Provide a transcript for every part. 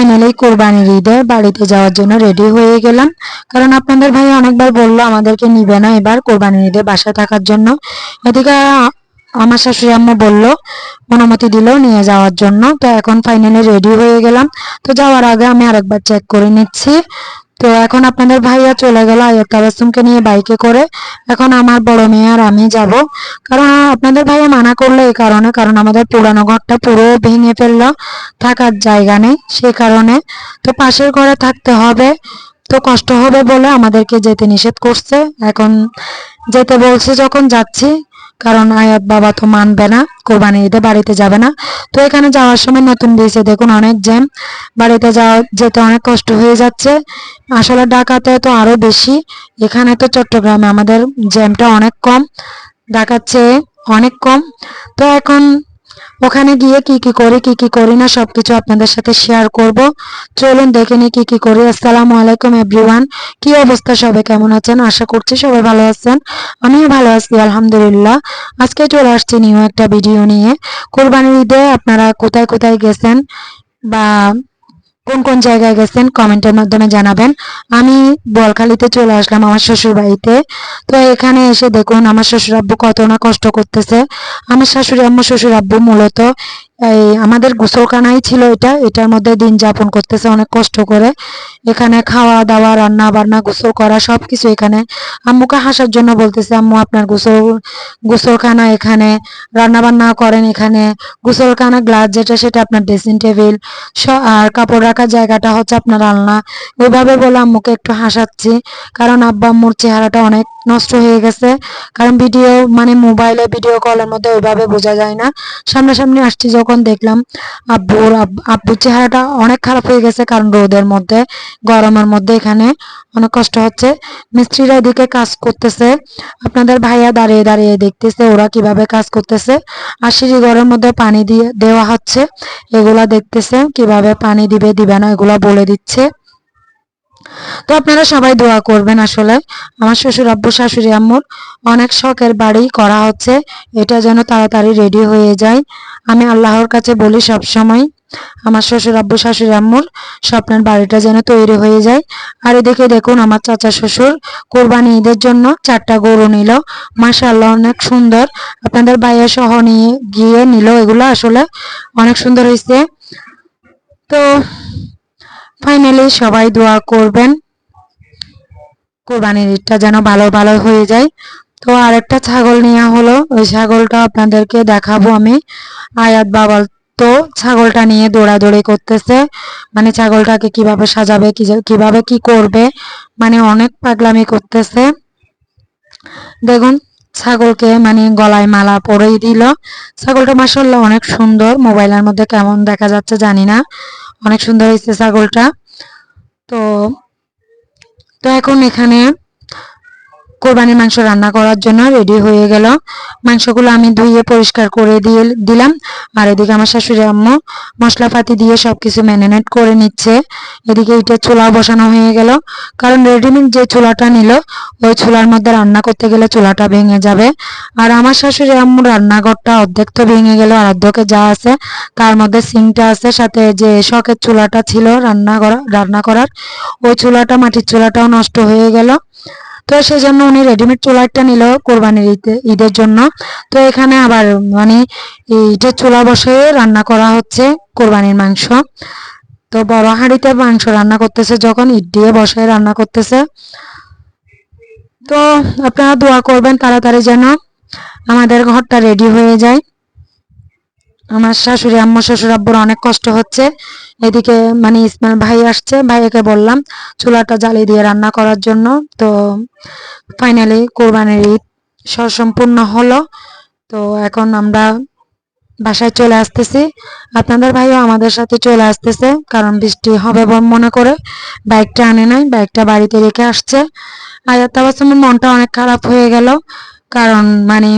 Finally কোরবানির ঈদে বাড়িতে যাওয়ার জন্য রেডি হয়ে গেলাম। কারণ আপনাদের ভাই অনেকবার বলল, আমাদেরকে নিবে না এবার কোরবানির ঈদে বাসায় থাকার জন্য। এদিকে আমার শাশুড়ি আম্মা বলল, অনুমতি দিল নিয়ে যাওয়ার জন্য। তো এখন ফাইনালি রেডি হয়ে গেলাম। তো যাওয়ার আগে আমি আরেকবার চেক করে নিচ্ছি। তো এখন আপনাদের ভাইয়া চলে গেল আয়াত নিয়ে বাইকে করে। এখন আমার বড় মেয়ে আর আমি যাব। কারণ আপনাদের ভাইয়া মানা করল এই কারণে, কারণ আমাদের পুরানো ঘরটা পুরো ভেঙে ফেলল। থাকার জায়গা নেই সে কারণে। তো পাশের ঘরে থাকতে হবে। তো কষ্ট হবে বলে আমাদেরকে যেতে নিষেধ করছে। এখন যেতে বলছে যখন যাচ্ছি কারণ আয়াত বাবা তো মানবে না, কোরবানি ঈদে বাড়িতে যাবে না। তো এখানে যাওয়ার সময় নতুন দিয়েছে, দেখুন অনেক জ্যাম। বাড়িতে যাওয়া যেতে অনেক কষ্ট হয়ে যাচ্ছে। আসলে ঢাকাতে তো আরও বেশি। এখানে তো চট্টগ্রামে আমাদের জ্যামটা অনেক কম ঢাকার চেয়ে অনেক কম। তো এখন ওখানে গিয়ে কি কি করি, কি কি করি না, সবকিছু আপনাদের সাথে শেয়ার করব। চলুন দেখে নিই কি কি করি। আসসালামু আলাইকুম এভরিওয়ান কি অবস্থা? সবাই কেমন আছেন? আশা করছি সবাই ভালো আছেন। আমিও ভালো আছি, আলহামদুলিল্লাহ। আজকে চলে আসছি নিউ একটা ভিডিও নিয়ে। কোরবানির ঈদে আপনারা কোথায় কোথায় গেছেন? বা কোন কোন জায়গায় গেছেন কমেন্টের মাধ্যমে জানাবেন। আমি বলখালিতে চলে আসলাম আমার শ্বশুর বাড়িতে তো এখানে এসে দেখুন আমার শ্বশুর আব্বু কত না কষ্ট করতেছে। আমার শাশুড়ি আম্মু শ্বশুর আব্বু মূলত এই আমাদের গোসলখানাই ছিল এটা, এটার মধ্যে দিন যাপন করতেছে, অনেক কষ্ট করে। এখানে খাওয়া দাওয়া, রান্না বান্না, গোসল করা, সবকিছু এখানে। আম্মুকে হাসার জন্য বলতেছে, আম্মু, আপনার গোসল, গোসলখানা এখানে রান্না বান্না করেন এখানে। গোসলখানা গ্লাস যেটা, সেটা আপনার ড্রেসিং টেবিল আর কাপড় রাখার জায়গাটা হচ্ছে আপনার আলনা। ওইভাবে বলে আম্মুকে একটু হাসাচ্ছি, কারণ আব্বা আম্মুর চেহারাটা অনেক নষ্ট হয়ে গেছে। কারণ ভিডিও মানে মোবাইলে ভিডিও কলের মধ্যে ওইভাবে বোঝা যায় না। সামনাসামনি আসছি যখন দেখলাম আব্বুর আব্বুর চেহারাটা অনেক খারাপ হয়ে গেছে কারণ রোদের মধ্যে, গরমের মধ্যে এখানে অনেক কষ্ট হচ্ছে। মিস্ত্রিরা এদিকে কাজ করতেছে। আপনাদের ভাইয়া দাঁড়িয়ে দাঁড়িয়ে দেখতেছে ওরা কীভাবে কাজ করতেছে। আর সিঁড়ি ঘরের মধ্যে পানি দিয়ে দেওয়া হচ্ছে। এগুলা দেখতেছে কীভাবে পানি দিবে দিবে না, এগুলা বলে দিচ্ছে। তো আপনারা সবাই দোয়া করবেন আসলে। আমার শ্বশুর আব্বু, শাশুড়ি আম্মুর অনেক শখের বাড়ি করা হচ্ছে। এটা যেন তাড়াতাড়ি রেডি হয়ে যায়। আমি আল্লাহর কাছে বলি সব সময় আমার শ্বশুর আব্বু, শাশুড়ি আম্মুর স্বপ্নের বাড়িটা যেন তৈরি হয়ে যায়। আর এদিকে দেখুন, আমার চাচা শ্বশুর কোরবানি ঈদের জন্য চারটা গরু নিল। মাশাআল্লাহ, অনেক সুন্দর। আপনাদের বাইরে সহ নিয়ে গিয়ে নিল এগুলো আসলে। অনেক সুন্দর হয়েছে। তো ফাইনালি সবাই দোয়া করবেন। কোরবানির ঈদটা যেন ভালো ভালো হয়ে যায়। তো আরেকটা ছাগল নেওয়া হলো। ওই ছাগলটা আপনাদেরকে দেখাবো আমি। আয়াত বাবাল তো ছাগলটা নিয়ে দৌড়াদৌড়ি করতেছে। মানে ছাগলটাকে কীভাবে সাজাবে কীভাবে কি করবে মানে অনেক পাগলামি করতেছে। দেখুন, ছাগলকে মানে গলায় মালা পরেই দিল। ছাগলটা মাসাল্লাহ অনেক সুন্দর। মোবাইলের মধ্যে কেমন দেখা যাচ্ছে জানি না। অনেক সুন্দর হয়েছে ছাগলটা। তো তো এখন এখানে কোরবানির মাংস রান্না করার জন্য রেডি হয়ে গেল। মাংসগুলো আমি ধুয়ে পরিষ্কার করে দিয়ে দিলাম। আর এদিকে আমার শাশুড়ি আম্মু মশলাপাতি দিয়ে সব কিছু ম্যারিনেট করে নিচ্ছে। এদিকে এটা চুলা বসানো হয়ে গেল। কারণ রেডিমেড যে চুলাটা নিল, ওই চুলার মধ্যে রান্না করতে গেলে চুলাটা ভেঙে যাবে। আর আমার শাশুড়ি আম্মুর রান্নাঘরটা অর্ধেক তো ভেঙে গেল, আর অর্ধেকে যা আছে তার মধ্যে সিংটা আছে, সাথে যে শখের চুলাটা ছিল রান্না করা রান্না করার, ওই চুলাটা মাটির চুলাটাও নষ্ট হয়ে গেল। তো সেই জন্য উনি রেডিমেড চুলাটা নিল কোরবানির ঈদে, ঈদের জন্য। তো এখানে আবার মানে ইটের চুলা বসে রান্না করা হচ্ছে কোরবানির মাংস। তো বড় হাঁড়িতে মাংস রান্না করতেছে যখন, ইট দিয়ে বসে রান্না করতেছে। তো আপনারা দোয়া করবেন তাড়াতাড়ি যেন আমাদের ঘরটা রেডি হয়ে যায়। আমার শাশুড়ি আম্মা শ্বশুর, আব্বুর অনেক কষ্ট হচ্ছে। এদিকে মানে ইসমাইল ভাই আসছে ভাইয়াকে বললাম চুলাটা জ্বালিয়ে দিয়ে রান্না করার জন্য। তো ফাইনালি কোরবানির ঈদ সম্পূর্ণ হলো। তো এখন আমরা বাসায় চলে আসতেছি। আপনাদের ভাইও আমাদের সাথে চলে আসতেছে, কারণ বৃষ্টি হবে মনে করে। বাইকটা আনে নাই, বাইকটা বাড়িতে রেখে আসছে। আয়াত তাবাসুমের মনটা অনেক খারাপ হয়ে গেল, কারণ মানে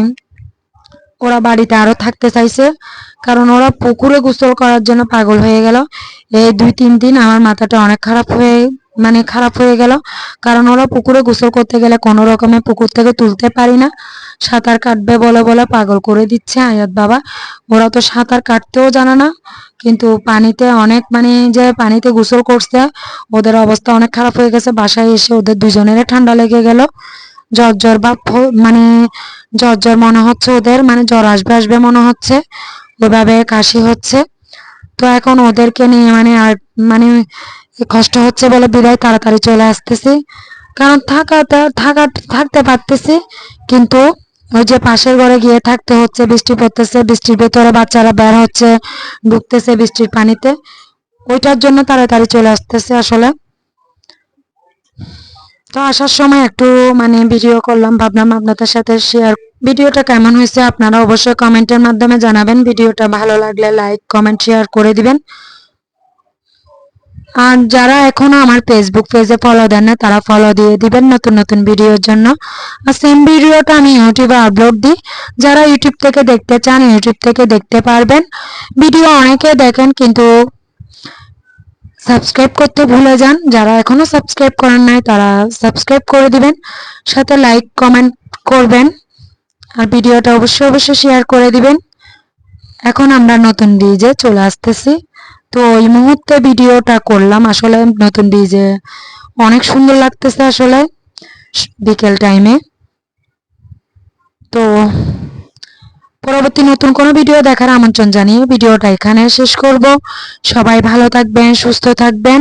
ওরা বাড়িতে আরও থাকতে চাইছে। কারণ ওরা পুকুরে গোসল করার জন্য পাগল হয়ে গেল। এই দুই, তিন দিন আমার মাথাটা অনেক খারাপ হয়ে মানে খারাপ হয়ে গেল। কারণ ওরা পুকুরে গোসল করতে গেলে কোনো রকমে পুকুর থেকে তুলতে পারি না। সাঁতার কাটবে বলে বলে পাগল করে দিচ্ছে আয়াত বাবা। ওরা তো সাঁতার কাটতেও জানে না। কিন্তু পানিতে অনেক মানে যে পানিতে গোসল করছে, ওদের অবস্থা অনেক খারাপ হয়ে গেছে। বাসায় এসে ওদের দুজনেরই ঠান্ডা লেগে গেল। জ্বর জ্বর বা মানে জ্বর জ্বর মনে হচ্ছে ওদের মানে জ্বর আসবে আসবে মনে হচ্ছে। ওইভাবে কাশি হচ্ছে। তো এখন ওদেরকে নিয়ে মানে আর মানে কষ্ট হচ্ছে বলে বিদায় তাড়াতাড়ি চলে আসতেছি। কারণ থাকাতে থাকা, থাকতে পারতেছি, কিন্তু ওই যে পাশের ঘরে গিয়ে থাকতে হচ্ছে, বৃষ্টি পড়তেছে, বৃষ্টির ভেতরে বাচ্চারা বের হচ্ছে, ঢুকতেছে বৃষ্টির পানিতে। ওইটার জন্য তাড়াতাড়ি চলে আসতেছে আসলে। তো আসার সময় একটু মানে ভিডিও করলাম, ভাবলাম আপনাদের সাথে শেয়ার ভিডিওটা কেমন হয়েছে আপনারা অবশ্যই কমেন্টের মাধ্যমে জানাবেন। ভিডিওটা ভালো লাগলে লাইক কমেন্ট শেয়ার করে দিবেন। আর যারা এখনও আমার ফেসবুক পেজে ফলো দেন না, তারা ফলো দিয়ে দিবেন নতুন নতুন ভিডিওর জন্য। আর সেম ভিডিওটা আমি ইউটিউবে আপলোড দিই। যারা ইউটিউব থেকে দেখতে চান, ইউটিউব থেকে দেখতে পারবেন। ভিডিও অনেকে দেখেন, কিন্তু সাবস্ক্রাইব করতে ভুলে যান। যারা এখনও সাবস্ক্রাইব করেন নাই, তারা সাবস্ক্রাইব করে দিবেন, সাথে লাইক, কমেন্ট করবেন, আর ভিডিওটা অবশ্যই অবশ্যই শেয়ার করে দিবেন। এখন আমরা নতুন ডিজে চলে আসতেছি। তো এই মুহূর্তে ভিডিওটা করলাম। আসলে নতুন ডিজে অনেক সুন্দর লাগতেছে আসলে, বিকেল টাইমে তো পরবর্তী নতুন কোনো ভিডিও দেখার আমন্ত্রণ জানিয়ে ভিডিওটা এখানে শেষ করব। সবাই ভালো থাকবেন, সুস্থ থাকবেন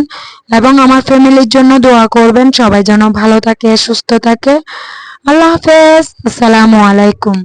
এবং আমার ফ্যামিলির জন্য দোয়া করবেন। সবাই যেন ভালো থাকে, সুস্থ থাকে। আল্লাহ হাফেজ। আসসালামু আলাইকুম।